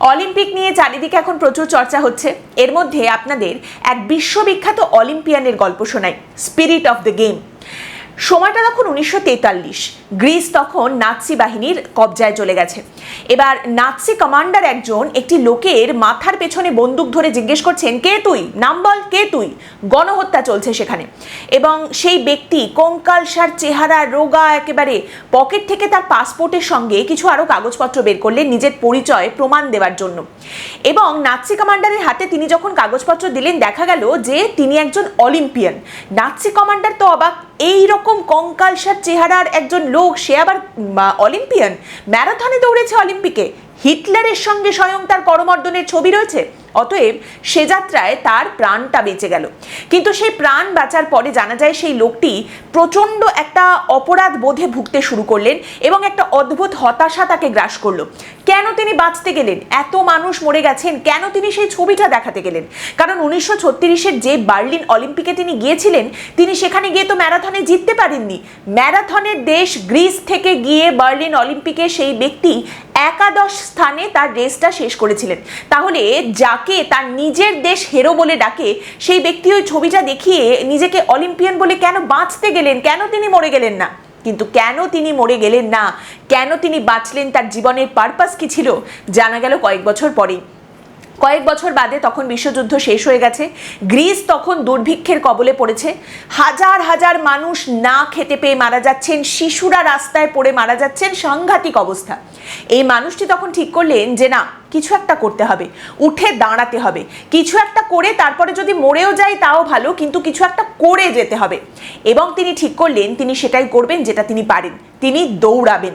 Olympic নিয়ে চারিদিকে এখন প্রচুর চর্চা হচ্ছে। এর মধ্যে আপনাদের এক বিশ্ববিখ্যাত অলিম্পিয়ানের গল্প শোনাই। স্পিরিট অফ দ্য গেম সময়টা তখন উনিশশো তেতাল্লিশ। গ্রিস তখন নাৎসি বাহিনীর কবজায় চলে গেছে। এবার নাৎসি কমান্ডার একজন একটি লোকের মাথার পেছনে বন্দুক ধরে জিজ্ঞেস করছেন, কে তুই? নাম বল, কে তুই? গণহত্যা চলছে সেখানে। এবং সেই ব্যক্তি কঙ্কালসার চেহারা রোগা একেবারে পকেট থেকে তার পাসপোর্টের সঙ্গে কিছু আরও কাগজপত্র বের করলেন নিজের পরিচয়, প্রমাণ দেওয়ার জন্য। এবং নাৎসি কমান্ডারের হাতে তিনি যখন কাগজপত্র দিলেন, দেখা গেল যে তিনি একজন অলিম্পিয়ান। নাৎসি কমান্ডার তো অবাক। এই রকম কঙ্কালসার চেহারার একজন লোক, সে আবার অলিম্পিয়ান। ম্যারাথনে দৌড়েছে অলিম্পিকে। হিটলারের সঙ্গে স্বয়ং তার করমর্দনের ছবি রয়েছে। অতএব সে যাত্রায় তার প্রাণটা বেঁচে গেল। কিন্তু সেই প্রাণ বাঁচার পরে জানা যায় সেই লোকটি প্রচণ্ড একটা অপরাধ বোধে ভুগতে শুরু করলেন এবং একটা অদ্ভুত হতাশা তাকে গ্রাস করল। কেন তিনি বাঁচতে গেলেন? এত মানুষ মরে গেছেন, কেন তিনি সেই ছবিটা দেখাতে গেলেন? কারণ উনিশশো ছত্রিশের যে বার্লিন অলিম্পিকে তিনি গিয়েছিলেন, তিনি সেখানে গিয়ে তো ম্যারাথনে জিততে পারেননি। ম্যারাথনের দেশ গ্রিস থেকে গিয়ে বার্লিন অলিম্পিকে সেই ব্যক্তি একাদশ স্থানে তার রেসটা শেষ করেছিলেন। তাহলে যাকে তার নিজের দেশ হেরো বলে ডাকে, সেই ব্যক্তি ওই ছবিটা দেখিয়ে নিজেকে অলিম্পিয়ান বলে কেন বাঁচতে গেলেন? কেন তিনি মরে গেলেন না? কিন্তু কেন তিনি মরে গেলেন না? কেন তিনি বাঁচলেন? তার জীবনের পারপাস কি ছিল? জানা গেল কয়েক বছর পরেই। কয়েক বছর বাদে তখন বিশ্বযুদ্ধ শেষ হয়ে গেছে। গ্রিস তখন দুর্ভিক্ষের কবলে পড়েছে। হাজার হাজার মানুষ না খেতে পেয়ে মারা যাচ্ছেন। শিশুরা রাস্তায় পড়ে মারা যাচ্ছেন। সাংঘাতিক অবস্থা। এই মানুষটি তখন ঠিক করলেন যে না কিছু একটা করতে হবে, উঠে দাঁড়াতে হবে। কিছু একটা করে তারপরে যদি মরেও যায় তাও ভালো, কিন্তু কিছু একটা করে যেতে হবে। এবং তিনি ঠিক করলেন, তিনি সেটাই করবেন যেটা তিনি পারেন। তিনি দৌড়াবেন।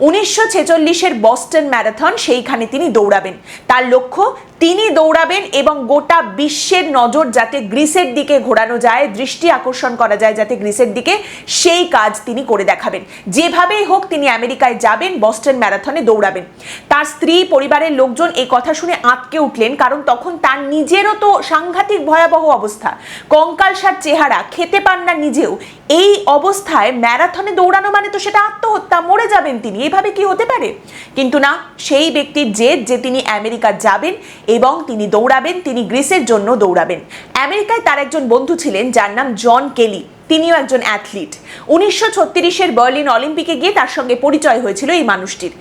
উনিশশো ছেচল্লিশের বস্টন ম্যারাথন, সেইখানে তিনি দৌড়াবেন। তার লক্ষ্য, তিনি দৌড়াবেন এবং গোটা বিশ্বের নজর যাতে গ্রিসের দিকে ঘোরানো যায়, দৃষ্টি আকর্ষণ করা যায় যাতে গ্রিসের দিকে, সেই কাজ তিনি করে দেখাবেন। যেভাবেই হোক তিনি আমেরিকায় যাবেন, বস্টন ম্যারাথনে দৌড়াবেন। তার স্ত্রী, পরিবারের লোকজন এই কথা শুনে আঁতকে উঠলেন, কারণ তখন তার নিজেরও তো সাংঘাতিক ভয়াবহ অবস্থা। কঙ্কালসার চেহারা, খেতে পান না নিজেও। এই অবস্থায় ম্যারাথনে দৌড়ানো মানে তো সেটা আত্মহত্যা, মরে যাবেন তিনি, এভাবে কি হতে পারে? কিন্তু না, সেই ব্যক্তির জেদ যে তিনি আমেরিকা যাবেন এবং তিনি দৌড়াবেন, তিনি গ্রিসের জন্য দৌড়াবেন। আমেরিকায় তার একজন বন্ধু ছিলেন, যার নাম জন কেলি। তিনিও একজন অ্যাথলিট উনিশশো ছত্রিশের বার্লিন অলিম্পিকে গিয়ে তার সঙ্গে পরিচয় হয়েছিল এই মানুষটির।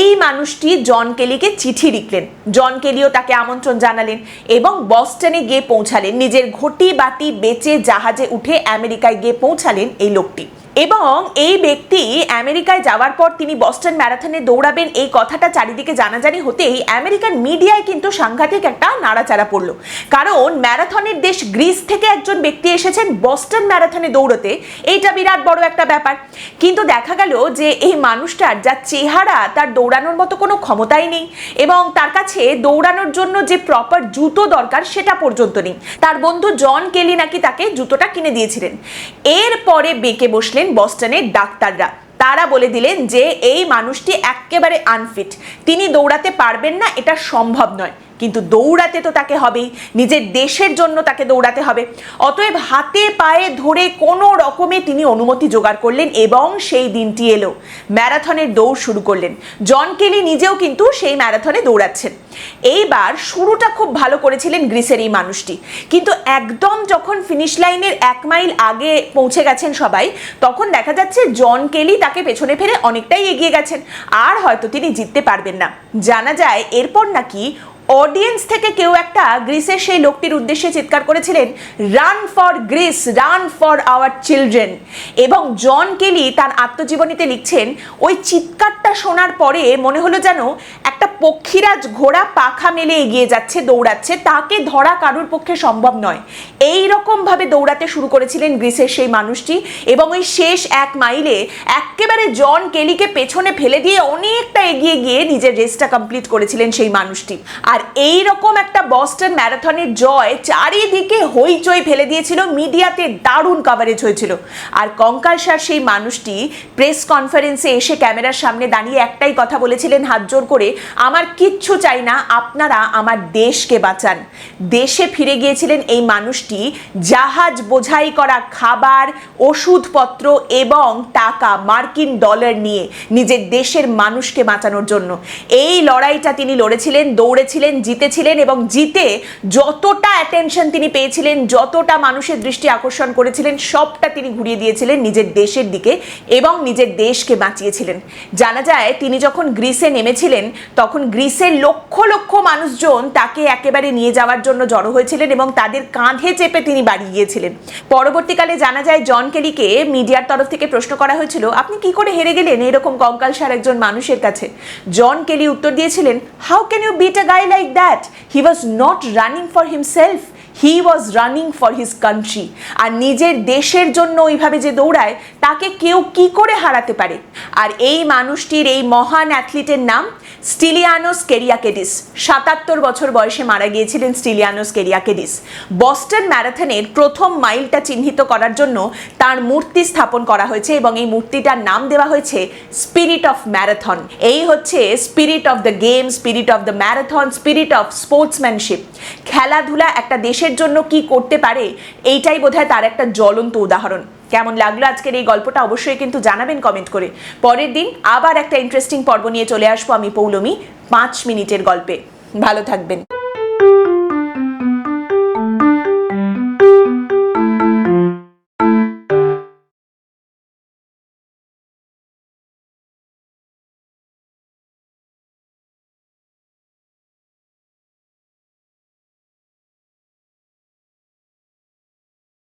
এই মানুষটি জন কেলিকে চিঠি লিখলেন। জন কেলিও তাকে আমন্ত্রণ জানালেন এবং বস্টনে গিয়ে পৌঁছালেন। নিজের ঘটি বাটি বেচে জাহাজে উঠে আমেরিকায় গিয়ে পৌঁছালেন এই লোকটি। এবং এই ব্যক্তি আমেরিকায় যাওয়ার পর তিনি বস্টন ম্যারাথনে দৌড়াবেন, এই কথাটা চারিদিকে জানাজানি হতেই আমেরিকান মিডিয়ায় কিন্তু সাংঘাতিক একটা নাড়াচাড়া পড়ল। কারণ ম্যারাথনের দেশ গ্রিস থেকে একজন ব্যক্তি এসেছেন বস্টন ম্যারাথনে দৌড়তে, এইটা বিরাট বড় একটা ব্যাপার। কিন্তু দেখা গেল যে এই মানুষটার যা চেহারা, তার দৌড়ানোর মতো কোনো ক্ষমতাই নেই এবং তার কাছে দৌড়ানোর জন্য যে প্রপার জুতো দরকার সেটা পর্যন্ত নেই। তার বন্ধু জন কেলি নাকি তাকে জুতোটা কিনে দিয়েছিলেন। এরপরে বেঁকে বসলেন বস্টনের ডাক্তাররা। তারা বলে দিলেন যে, এই মানুষটি একেবারে আনফিট তিনি দৌড়াতে পারবেন না, এটা সম্ভব নয়। কিন্তু দৌড়াতে তো তাকে হবেই। নিজের দেশের জন্য তাকে দৌড়াতে হবে। অতএব হাতে পায়ে ধরে কোনো রকমে তিনি অনুমতি জোগাড় করলেন এবং সেই দিনটি এলো। ম্যারাথনের দৌড় শুরু করলেন। জন কেলি নিজেও কিন্তু সেই ম্যারাথনে দৌড়াচ্ছেন। এইবার শুরুটা খুব ভালো করেছিলেন গ্রিসের এই মানুষটি। কিন্তু একদম যখন ফিনিশ লাইনের এক মাইল আগে পৌঁছে গেছেন সবাই, তখন দেখা যাচ্ছে জন কেলি তাকে পেছনে ফেলে অনেকটাই এগিয়ে গেছেন। আর হয়তো তিনি জিততে পারবেন না। জানা যায় এরপর নাকি অডিয়েন্স থেকে কেউ একটা গ্রিসের সেই লোকটির উদ্দেশ্যে চিৎকার করেছিলেন run for Greece run for our children এবং জন কেলি তার আত্মজীবনীতে লিখছেন, ওই চিৎকারটা শোনার পরে মনে হলো যেন একটা পক্ষীরাজ ঘোড়া পাখা মেলে এগিয়ে যাচ্ছে, দৌড়াচ্ছে। তাকে ধরা কারুর পক্ষে সম্ভব নয়। এই রকম ভাবে দৌড়াতে শুরু করেছিলেন গ্রিসের সেই মানুষটি এবং ওই শেষ এক মাইলে একেবারে জন কেলিকে পেছনে ফেলে দিয়ে অনেকটা এগিয়ে গিয়ে নিজের রেসটা কমপ্লিট করেছিলেন সেই মানুষটি। আর এই রকম একটা বস্টন ম্যারাথনের জয় চারিদিকে হইচই ফেলে দিয়েছিল, মিডিয়াতে দারুণ কভারেজ হয়েছিল। আর কঙ্কালসার সেই মানুষটি প্রেস কনফারেন্সে এসে ক্যামেরার সামনে দাঁড়িয়ে একটাই কথা বলেছিলেন হাত জোর করে, আমার কিচ্ছু চাই না, আপনারা আমার দেশকে বাঁচান। দেশে ফিরে গিয়েছিলেন এই মানুষটি, জাহাজ বোঝাই করা খাবার, ওষুধপত্র এবং টাকা মার্কিন ডলার নিয়ে নিজের দেশের মানুষকে বাঁচানোর জন্য। এই লড়াইটা তিনি লড়েছিলেন, দৌড়েছিলেন, জিতেছিলেন এবং জিতে যতটা অ্যাটেনশন তিনি পেয়েছিলেন, যতটা মানুষের দৃষ্টি আকর্ষণ করেছিলেন, সবটা তিনি ঘুরিয়ে দিয়েছিলেন নিজের দেশের দিকে এবং নিজের দেশকে বাঁচিয়েছিলেন। জানা যায়, তিনি যখন গ্রিসে নেমেছিলেন, তখন গ্রিসের লক্ষ লক্ষ মানুষজন তাকে একেবারে নিয়ে যাওয়ার জন্য জড়ো হয়েছিলেন এবং তাদের কাঁধে চেপে তিনি বাড়ি গিয়েছিলেন। পরবর্তীকালে জানা যায়, জন কেলিকে মিডিয়ার তরফ থেকে প্রশ্ন করা হয়েছিল, আপনি কি করে হেরে গেলেন এরকম কঙ্কাল কঙ্কালসার একজন মানুষের কাছে? জন কেলি উত্তর দিয়েছিলেন how can you beat a guy like that he was not running for himself he was running for his country আর নিজের দেশের জন্য ওইভাবে যে দৌড়ায়, তাকে কেউ কি করে হারাতে পারে? আর এই মানুষটির এই মহান অ্যাথলিটের নাম স্টিলিয়ানোস কেরিয়াকেডিস। সাতাত্তর বছর বয়সে মারা গিয়েছিলেন স্টিলিয়ানোস কেরিয়াকেডিস। বস্টন ম্যারাথনের প্রথম মাইলটা চিহ্নিত করার জন্য তার মূর্তি স্থাপন করা হয়েছে এবং এই মূর্তিটার নাম দেওয়া হয়েছে স্পিরিট অফ ম্যারাথন। এই হচ্ছে spirit of the game, spirit of the marathon, spirit of sportsmanship. খেলাধুলা একটা দেশের জন্য কি করতে পারে, এইটাই বোধহয় তার একটা জ্বলন্ত উদাহরণ। কেমন লাগল আজকের এই গল্পটা অবশ্যই কিন্তু জানাবেন কমেন্ট করে। পরের দিন আবার একটা ইন্টারেস্টিং পর্ব নিয়ে চলে আসব আমি, পৌলমি, পাঁচ মিনিটের গল্পে। ভালো থাকবেন।